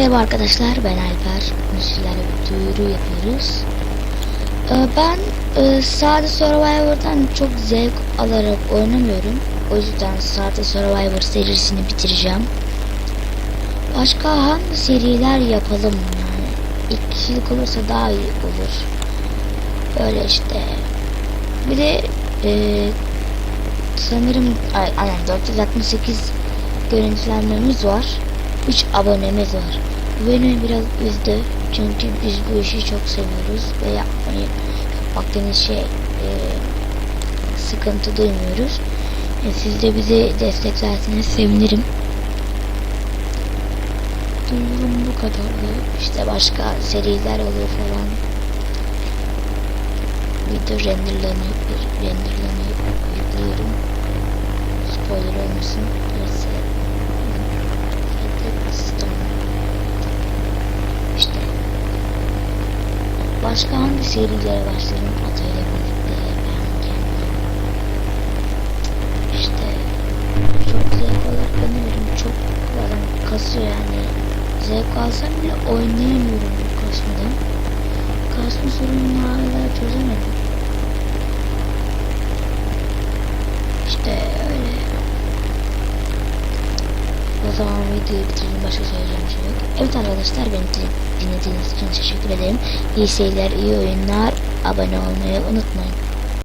Merhaba arkadaşlar ben Alper. Sizlerle bir duyuru yapıyoruz. Ee, ben e, Sade Survivor'dan çok zevk alarak oynamıyorum. O yüzden Sade Survivor serisini bitireceğim. Başka hangi seriler yapalım yani? İlk kişilik olursa daha iyi olur. Böyle işte. Bir de e, sanırım ay, aynen 468 görüntülenmemiz var. 3 abonemiz var. Bu beni biraz üzdü. Çünkü biz bu işi çok seviyoruz ve yapmayı yapmak deniz şey e, sıkıntı duymuyoruz. E, siz de bizi desteklerseniz sevinirim. Duyurum bu kadardı. İşte başka seriler olur falan. Video renderlanıyor, renderlanıyor, yüklüyorum. Spoiler olmasın. Başka hangi serilere başlayalım atölye birlikte ben kendim. İşte çok zevk alarak oynuyorum çok bazen kasıyor yani. Zevk alsam bile oynayamıyorum bu kasmadan. Kasma sorununu hala çözemedim işte öyle o zaman videoyu bitirelim. Başka söyleyeceğim şey yok. Evet arkadaşlar beni dinlediğiniz için teşekkür ederim. İyi seyirler, iyi oyunlar. Abone olmayı unutmayın.